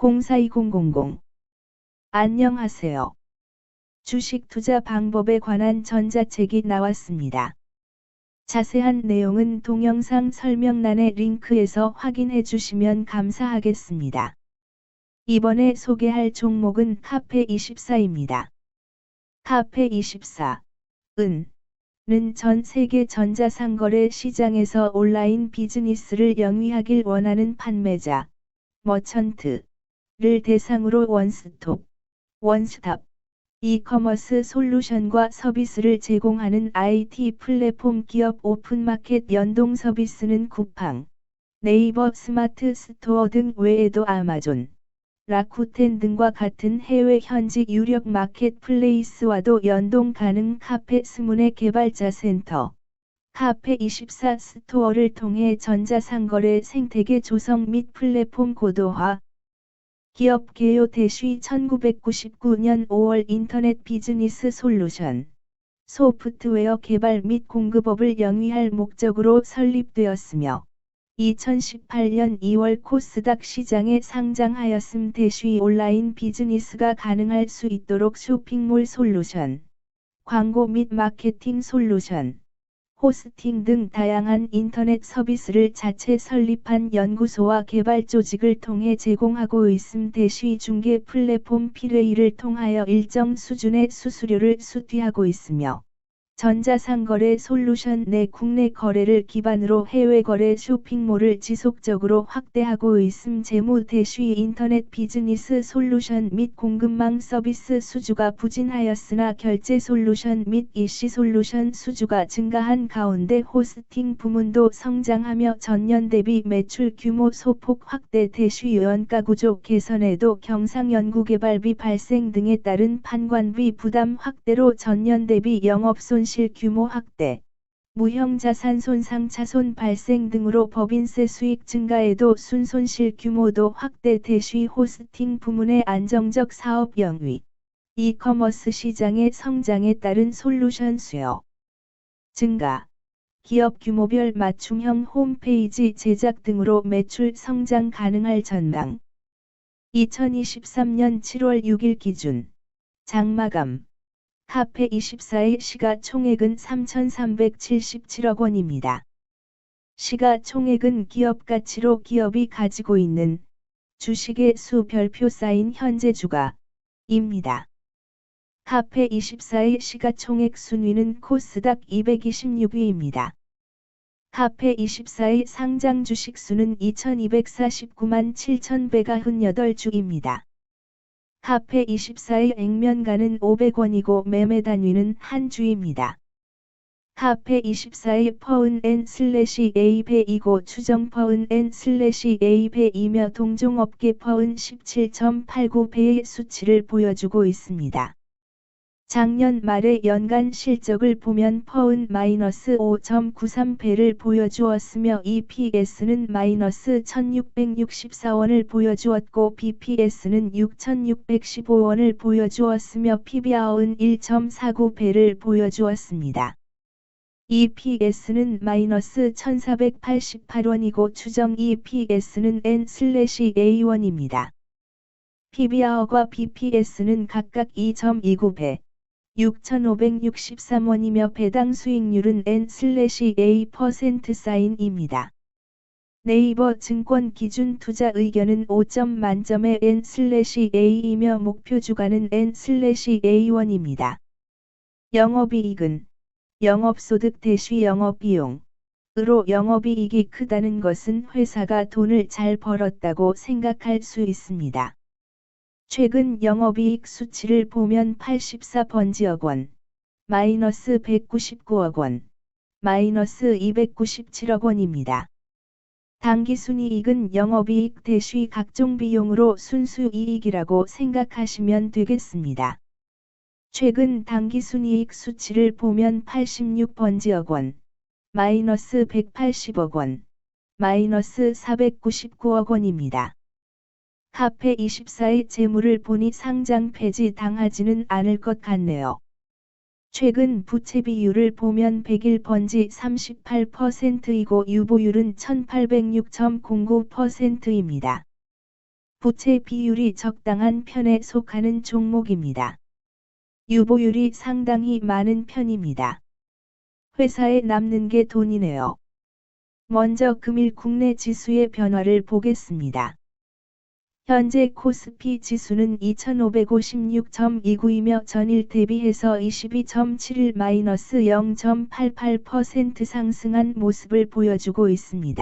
042000 안녕하세요. 주식 투자 방법에 관한 전자책이 나왔습니다. 자세한 내용은 동영상 설명란의 링크에서 확인해 주시면 감사하겠습니다. 이번에 소개할 종목은 카페24입니다. 카페24, 은, 는 전 세계 전자상거래 시장에서 온라인 비즈니스를 영위하길 원하는 판매자, 머천트, 를 대상으로 원스톱, 원스톱, 이커머스 솔루션과 서비스를 제공하는 IT 플랫폼 기업 오픈마켓 연동 서비스는 쿠팡, 네이버 스마트 스토어 등 외에도 아마존, 라쿠텐 등과 같은 해외 현지 유력 마켓플레이스와도 연동 가능 카페 스문의 개발자 센터, 카페24 스토어를 통해 전자상거래 생태계 조성 및 플랫폼 고도화, 기업 개요 대쉬 1999년 5월 인터넷 비즈니스 솔루션 소프트웨어 개발 및 공급업을 영위할 목적으로 설립되었으며 2018년 2월 코스닥 시장에 상장하였음 대쉬 온라인 비즈니스가 가능할 수 있도록 쇼핑몰 솔루션, 광고 및 마케팅 솔루션, 호스팅 등 다양한 인터넷 서비스를 자체 설립한 연구소와 개발 조직을 통해 제공하고 있음 대쉬 중개 플랫폼 피레이를 통하여 일정 수준의 수수료를 수취하고 있으며 전자상거래 솔루션 내 국내 거래를 기반으로 해외 거래 쇼핑몰을 지속적으로 확대하고 있음 재무 대쉬 인터넷 비즈니스 솔루션 및 공급망 서비스 수주가 부진하였으나 결제 솔루션 및 EC 솔루션 수주가 증가한 가운데 호스팅 부문도 성장하며 전년 대비 매출 규모 소폭 확대 대쉬 원가 구조 개선에도 경상 연구개발비 발생 등에 따른 판관비 부담 확대로 전년 대비 영업 손실 손실 규모 확대, 무형자산 손상 차손 발생 등으로 법인세 수익 증가에도 순손실 규모도 확대 대쉬 호스팅 부문의 안정적 사업 영위, 이커머스 시장의 성장에 따른 솔루션 수요 증가, 기업 규모별 맞춤형 홈페이지 제작 등으로 매출 성장 가능할 전망. 2023년 7월 6일 기준 장마감 카페24의 시가총액은 3,377억 원입니다. 시가총액은 기업가치로 기업이 가지고 있는 주식의 수 별표 쌓인 현재 주가입니다. 카페24의 시가총액 순위는 코스닥 226위입니다. 카페24의 상장 주식 수는 2249만 7,198주입니다. 카페24의 액면가는 500원이고 매매 단위는 한 주입니다. 카페24의 퍼은 n 슬래시 배이고 추정 퍼은 n 슬래시 배이며 동종업계 퍼은 17.89배의 수치를 보여주고 있습니다. 작년 말의 연간 실적을 보면 퍼은 마이너스 5.93배를 보여주었으며 EPS는 마이너스 1664원을 보여주었고 BPS는 6615원을 보여주었으며 PBR은 1.49배를 보여주었습니다. EPS는 마이너스 1488원이고 추정 EPS는 N/A1입니다. PBR과 BPS는 각각 2.29배, 6,563원이며 배당 수익률은 N/A% 사인입니다. 네이버 증권 기준 투자 의견은 5점 만점의 N/A이며 목표 주가는 N/A1입니다. 영업이익은 영업소득 대시 영업비용 으로 영업이익이 크다는 것은 회사가 돈을 잘 벌었다고 생각할 수 있습니다. 최근 영업이익 수치를 보면 84번지억 원, 마이너스 199억 원, 마이너스 297억 원입니다. 당기순이익은 영업이익 대시 각종 비용으로 순수이익이라고 생각하시면 되겠습니다. 최근 당기순이익 수치를 보면 86번지억 원, 마이너스 180억 원, 마이너스 499억 원입니다. 카페24의 재물을 보니 상장 폐지 당하지는 않을 것 같네요. 최근 부채 비율을 보면 100일 번지 38%이고 유보율은 1806.09%입니다. 부채 비율이 적당한 편에 속하는 종목입니다. 유보율이 상당히 많은 편입니다. 회사에 남는 게 돈이네요. 먼저 금일 국내 지수의 변화를 보겠습니다. 현재 코스피 지수는 2556.29이며 전일 대비해서 22.71-0.88% 상승한 모습을 보여주고 있습니다.